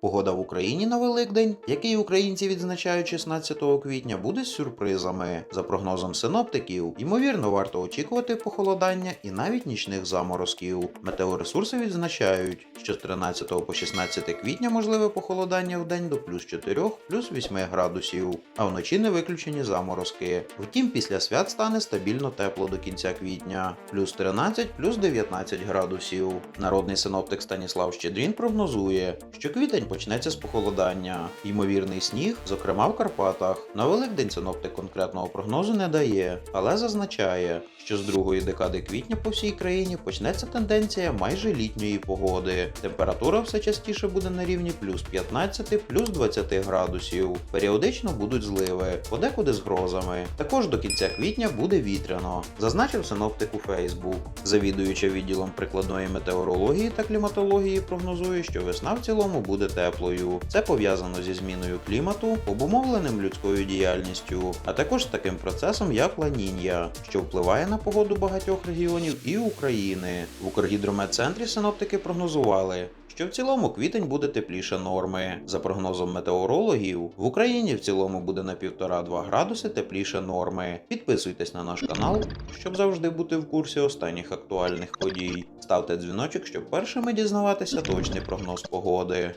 Погода в Україні на Великдень, який українці відзначають 16 квітня, буде з сюрпризами. За прогнозом синоптиків, ймовірно, варто очікувати похолодання і навіть нічних заморозків. Метеоресурси відзначають, що з 13 по 16 квітня можливе похолодання в день до плюс 4, плюс 8 градусів, а вночі не виключені заморозки. Втім, після свят стане стабільно тепло до кінця квітня, плюс 13, плюс 19 градусів. Народний синоптик Станіслав Щедрін прогнозує, що квітень почнеться з похолодання. Ймовірний сніг, зокрема в Карпатах. На Великдень синоптик конкретного прогнозу не дає, але зазначає, що з другої декади квітня по всій країні почнеться тенденція майже літньої погоди. Температура все частіше буде на рівні плюс 15, плюс 20 градусів. Періодично будуть зливи, подекуди з грозами. Також до кінця квітня буде вітряно, зазначив синоптик у Фейсбук. Завідуюча відділом прикладної метеорології та кліматології прогнозує, що весна в цілому буде теплою. Це пов'язано зі зміною клімату, обумовленим людською діяльністю, а також з таким процесом, як ланіння, що впливає на погоду багатьох регіонів і України. В Укргідрометцентрі синоптики прогнозували. Що в цілому квітень буде тепліше норми. За прогнозом метеорологів, в Україні в цілому буде на 1,5-2 градуси тепліше норми. Підписуйтесь на наш канал, щоб завжди бути в курсі останніх актуальних подій. Ставте дзвіночок, щоб першими дізнаватися точний прогноз погоди.